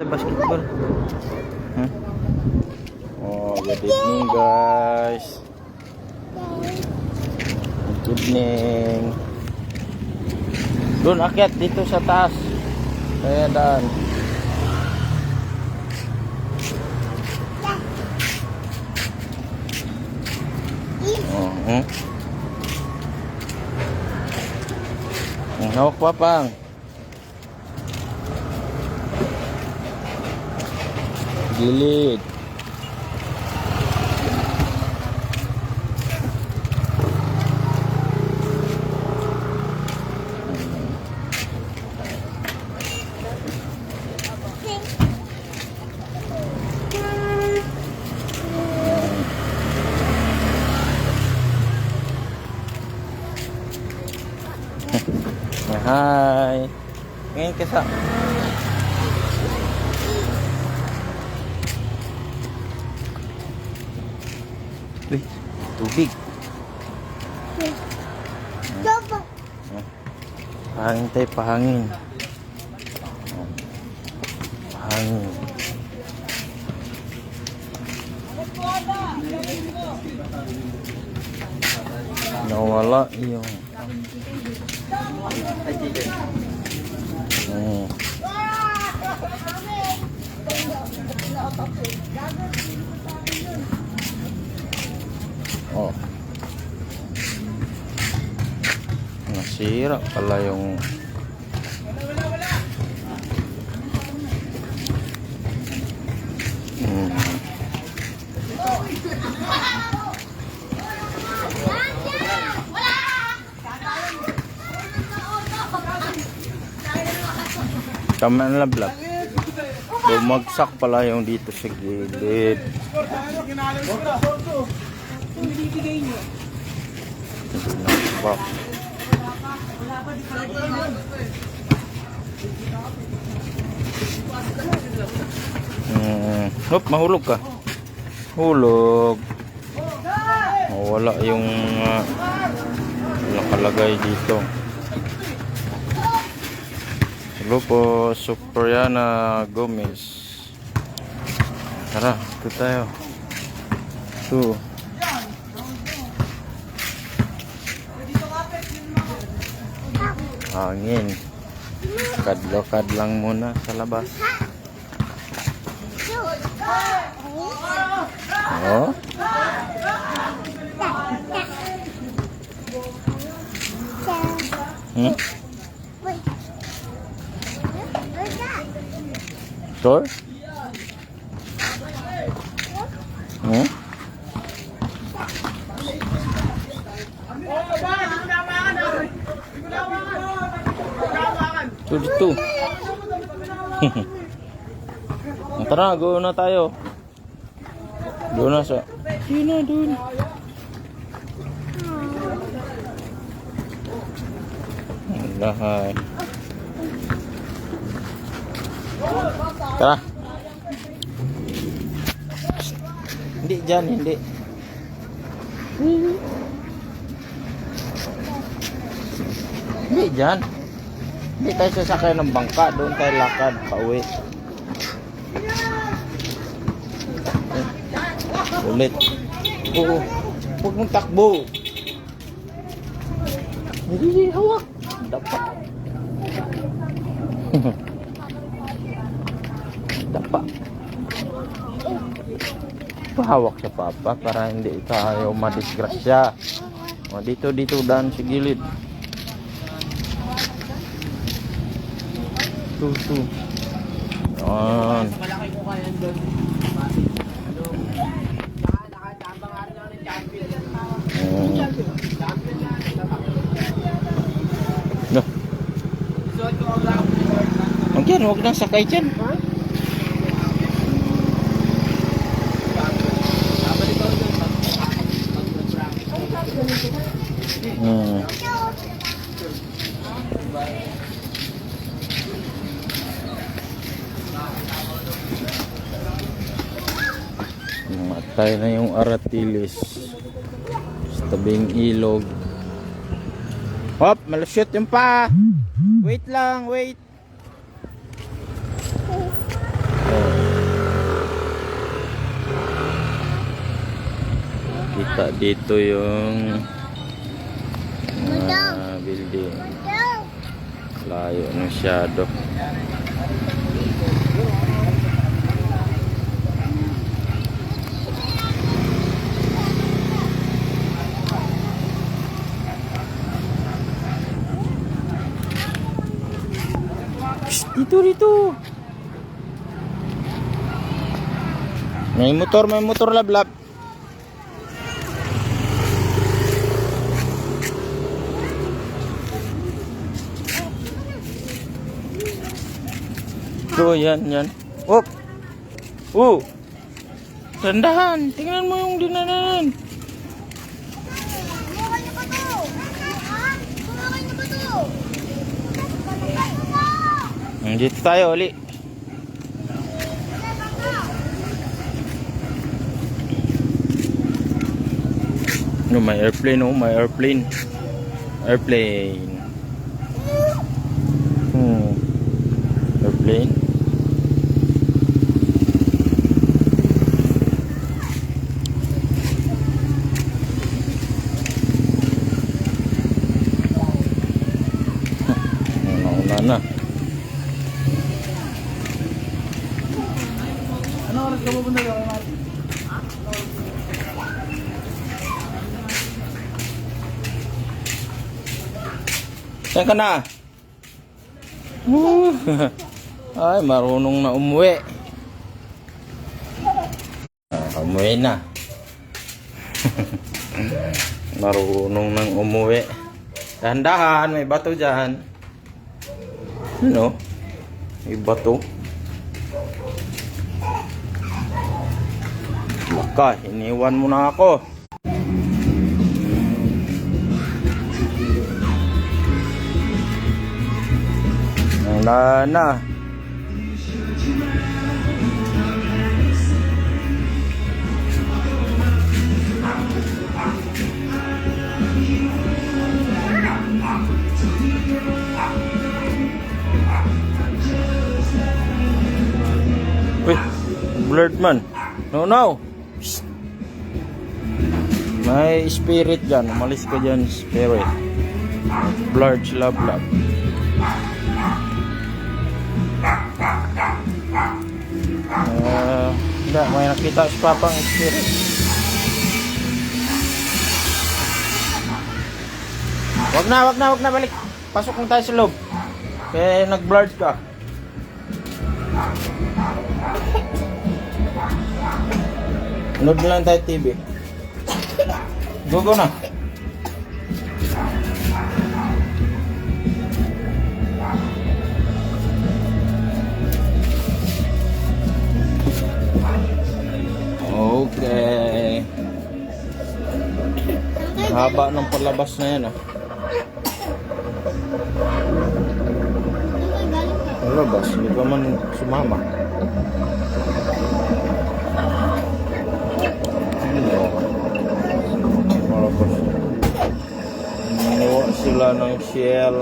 Basketball. Hmm? Oh, good evening guys. Good evening. Doon akyat dito sa taas. Kaya daan. Oh, hmm? Hawak pa pang. Gilid. Hi. Ngayon ka tubig. Pahangin tayo, pahangin. Pahangin. Nawala yung... Hmm. Oh. Nasira pala yung Hmm. Tama na lablab. Bumagsak pala yung dito sa gilid. Nakabak. Hmm. Hop, mahulog ka. Hulog. Mawala yung uh, nakalagay dito. Hello po, Supriana Gomez. Tara, ito tayo. Ito. Hangin. Kadlokad lang muna sa labas. Oh. Hmm? Sure? Dito. Tara, go na tayo. Doon na sa... Yun na, doon. Lahat. Tara. Hindi dyan, hindi. Hindi dyan. Hindi tayo sasakay ng bangka. Doon tayo lakad, pauwi. Eh, Ulit. Oo. Huwag mong takbo. Hindi, hawak. Dapat. Dapat. Pahawak sa papa para hindi tayo madisgrasya. Dito, dito, daan sa gilid. Tu, tu. Yan. Malaki ko kaya doon. Nakatabang nga rin ng champion. Mm. No. Suot ko ang yan, huwag nang sakay dyan. Nag-practice. Hmm. tayo na yung aratilis. Sa tabing ilog. Hop malashoot yung pa wait lang wait. Kita dito yung uh, building. Layo ng shadow. May motor, may motor lablab. Ito, yan, yan. Op! Oh! Tandahan! Tingnan mo yung dinanan. Kumakan niyo ba No, may airplane, oh, may airplane. Airplane. Hmm. Airplane. Una-una na. Ano oras ka pupunta doon, Martin? Saan ka na? Woo! Ay, marunong na umuwi. Ah, umuwi na. marunong nang umuwi. Dahan-dahan, may bato dyan. Ano? May bato. Baka, iniwan mo na ako. Wala na. Uy, blurred man. No, no. Psst. May spirit dyan. Umalis ka dyan, spirit. Blurred sila, blurred. Hindi, may nakita si Papang spirit. Wag na, wag na, wag na balik. Pasok lang tayo sa loob. Kaya nag-blurred ka. Load na lang tayo TV. Go, go na. Haba ng palabas na yan ah. Palabas, hindi pa man sumama. Palabas. Maniwa sila ng shell.